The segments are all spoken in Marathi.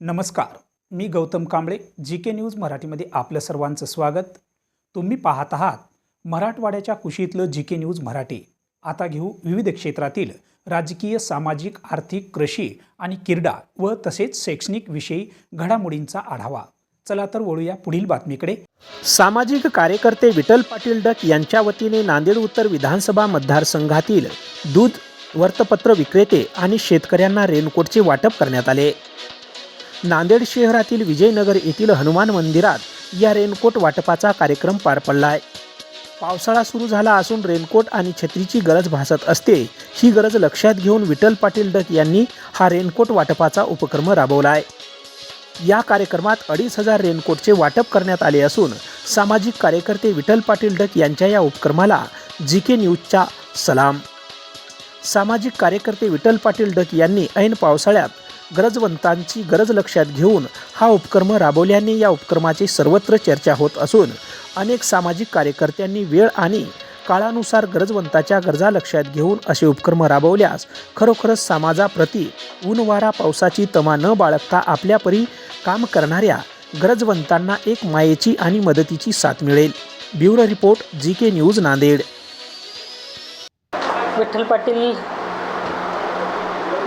नमस्कार. मी Gautam Kamble G K news मराठीमध्ये आपलं सर्वांचं स्वागत. तुम्ही पाहत आहात मराठवाड्याच्या कुशीतलं जी के न्यूज मराठी. आता घेऊ विविध क्षेत्रातील राजकीय सामाजिक आर्थिक कृषी आणि क्रीडा व तसेच शैक्षणिक विषयी घडामोडींचा आढावा. चला तर वळूया पुढील बातमीकडे. सामाजिक कार्यकर्ते विठ्ठल पाटील डक यांच्या वतीने नांदेड उत्तर विधानसभा मतदारसंघातील दूध वर्तपत्र विक्रेते आणि शेतकऱ्यांना रेनकोटचे वाटप करण्यात आले. नांदेड शहरातील विजयनगर येथील हनुमान मंदिरात या रेनकोट वाटपाचा कार्यक्रम पार पडला आहे पावसाळा सुरू झाला असून रेनकोट आणि छत्रीची गरज भासत असते ही गरज लक्षात घेऊन विठ्ठल पाटील डक यांनी हा रेनकोट वाटपाचा उपक्रम राबवला आहे या कार्यक्रमात अडीच हजार रेनकोटचे वाटप करण्यात आले असून सामाजिक कार्यकर्ते विठ्ठल पाटील डक यांच्या या उपक्रमाला जी के न्यूजचा सलाम. सामाजिक कार्यकर्ते विठ्ठल पाटील डक यांनी ऐन पावसाळ्यात गरजवंतांची गरज लक्षात घेऊन हा उपक्रम राबवल्याने या उपक्रमाची सर्वत्र चर्चा होत असून अनेक सामाजिक कार्यकर्त्यांनी वेळ आणि काळानुसार गरजवंताच्या गरजा लक्षात घेऊन असे उपक्रम राबवल्यास खरोखरच समाजाप्रती ऊन वारा पावसाची तमा न बाळगता आपल्या परी काम करणाऱ्या गरजवंतांना एक मायेची आणि मदतीची साथ मिळेल. Bureau report G K news Nanded. Vitthal Patil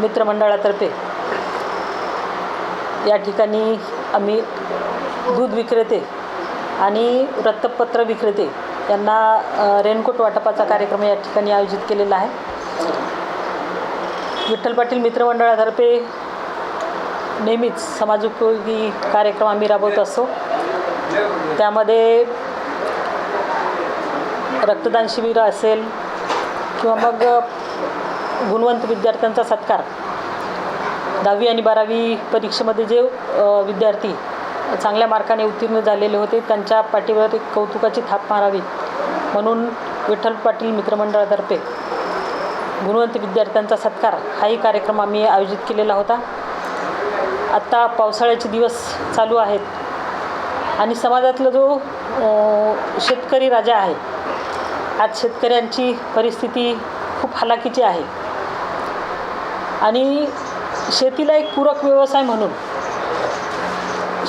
मित्रमंडळातर्फे या ठिकाणी आम्ही दूध विक्रेते आणि वृत्तपत्र विक्रेते यांना रेनकोट वाटपाचा कार्यक्रम या ठिकाणी आयोजित केलेला आहे. विठ्ठल पाटील मित्रमंडळातर्फे नेहमीच समाजोपयोगी कार्यक्रम आम्ही राबवत असतो. त्यामध्ये रक्तदान शिबिर असेल किंवा मग गुणवंत विद्यार्थ्यांचा सत्कार दहावी आणि बारावी परीक्षेमध्ये जे विद्यार्थी चांगल्या मार्काने उत्तीर्ण झालेले होते त्यांच्या पाठीवर एक कौतुकाची थाप मारावी म्हणून विठ्ठल पाटील मित्रमंडळातर्फे गुणवंत विद्यार्थ्यांचा सत्कार हाही कार्यक्रम आम्ही आयोजित केलेला होता. आत्ता पावसाळ्याचे दिवस चालू आहेत आणि समाजातला जो शेतकरी राजा आहे आज शेतकऱ्यांची परिस्थिती खूप हलाखीची आहे. आणि शेतीला एक पूरक व्यवसाय म्हणून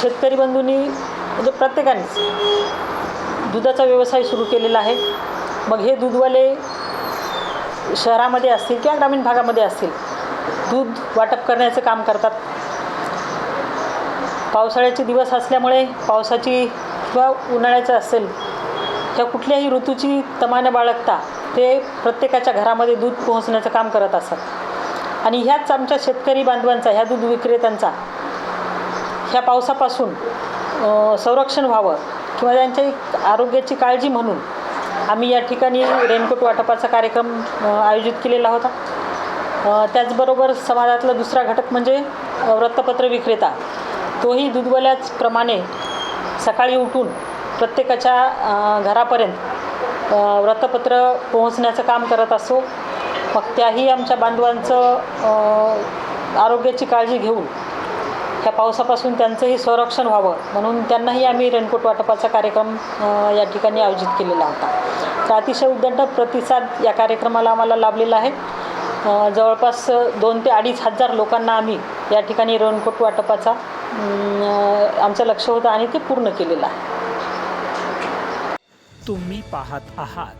शेतकरी बंधूंनी म्हणजे प्रत्येकानेच दुधाचा व्यवसाय सुरू केलेला आहे. मग हे दूधवाले शहरामध्ये असतील किंवा ग्रामीण भागामध्ये असतील दूध वाटप करण्याचं काम करतात. पावसाळ्याचे दिवस असल्यामुळे पावसाची किंवा उन्हाळ्याचं असेल किंवा कुठल्याही ऋतूची तमाने बाळगता ते प्रत्येकाच्या घरामध्ये दूध पोहोचण्याचं काम करत असतात. आणि ह्याच आमच्या शेतकरी बांधवांचा ह्या दूध विक्रेत्यांचा ह्या पावसापासून संरक्षण व्हावं किंवा त्यांच्या आरोग्याची काळजी म्हणून आम्ही या ठिकाणी रेनकोट वाटपाचा कार्यक्रम आयोजित केलेला होता. त्याचबरोबर समाजातला दुसरा घटक म्हणजे वृत्तपत्र विक्रेता. तोही दुधवल्याचप्रमाणे सकाळी उठून प्रत्येकाच्या घरापर्यंत वृत्तपत्र पोहोचण्याचं काम करत असो मग त्याही आमच्या बांधवांचं आरोग्याची काळजी घेऊन ह्या पावसापासून त्यांचंही संरक्षण व्हावं म्हणून त्यांनाही आम्ही रेनकोट वाटपाचा कार्यक्रम या ठिकाणी आयोजित केलेला होता. तर अतिशय उद्दंड प्रतिसाद या कार्यक्रमाला आम्हाला लाभलेला आहे. जवळपास दोन ते अडीच हजार लोकांना आम्ही या ठिकाणी रेनकोट वाटपाचा आमचं लक्ष होतं आणि ते पूर्ण केलेलं आहे. तुम्ही पाहत आहात